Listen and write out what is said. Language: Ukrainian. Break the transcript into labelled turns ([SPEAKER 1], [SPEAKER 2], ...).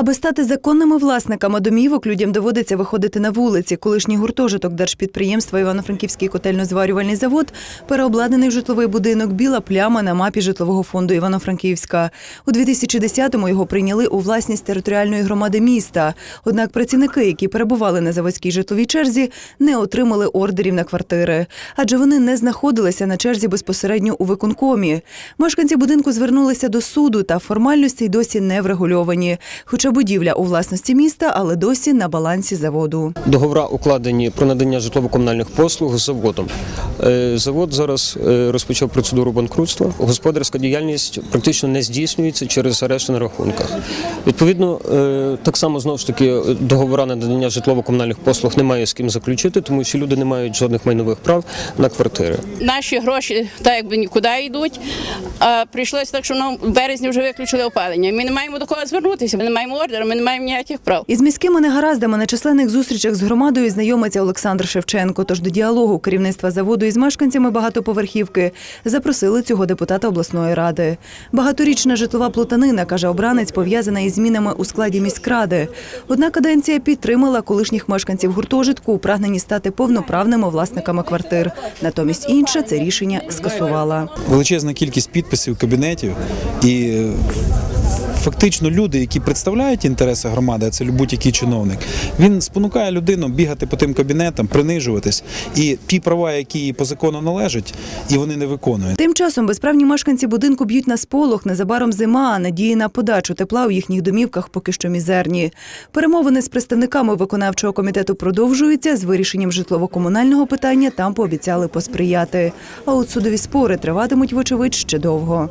[SPEAKER 1] Аби стати законними власниками домівок, людям доводиться виходити на вулиці. Колишній гуртожиток держпідприємства Івано-Франківський котельно-зварювальний завод переобладнаний в житловий будинок Біла пляма на мапі житлового фонду Івано-Франківська. У 2010-му його прийняли у власність територіальної громади міста. Однак працівники, які перебували на заводській житловій черзі, не отримали ордерів на квартири, адже вони не знаходилися на черзі безпосередньо у виконкомі. Мешканці будинку звернулися до суду, та формальності й досі не врегульовані. Хоча будівля у власності міста, але досі на балансі заводу.
[SPEAKER 2] Договора укладені про надання житлово-комунальних послуг з заводом. Е, Завод зараз е, розпочав процедуру банкрутства. Господарська діяльність практично не здійснюється через арешти на рахунках. Відповідно, е, так само знову ж таки договора на надання житлово-комунальних послуг немає з ким заключити, тому що люди не мають жодних майнових прав на квартири.
[SPEAKER 3] Наші гроші так якби нікуди йдуть. А прийшлося так, що нам в березні вже виключили опалення. Ми не маємо до кого звернутися, ми не маємо ордеру, ми не маємо ніяких прав.
[SPEAKER 1] Із міськими негараздами на численних зустрічах з громадою знайомиться Олександр Шевченко. Тож до діалогу керівництва заводу із мешканцями багатоповерхівки запросили цього депутата обласної ради. Багаторічна житлова плутанина, каже обранець, пов'язана із змінами у складі міськради. Одна каденція підтримала колишніх мешканців гуртожитку у прагненні стати повноправними власниками квартир. Натомість інша це рішення скасувала.
[SPEAKER 4] величезна кількість підписів кабінетів і фактично люди, які представляють інтереси громади, а це будь-який чиновник, він спонукає людину бігати по тим кабінетам, принижуватись, і ті права, які їй по закону належать, і вони не виконують.
[SPEAKER 1] Тим часом безправні мешканці будинку б'ють на сполох. Незабаром зима, а надії на подачу тепла у їхніх домівках поки що мізерні. Перемовини з представниками виконавчого комітету продовжуються. З вирішенням житлово-комунального питання там пообіцяли посприяти. А от судові спори триватимуть, вочевидь, ще довго.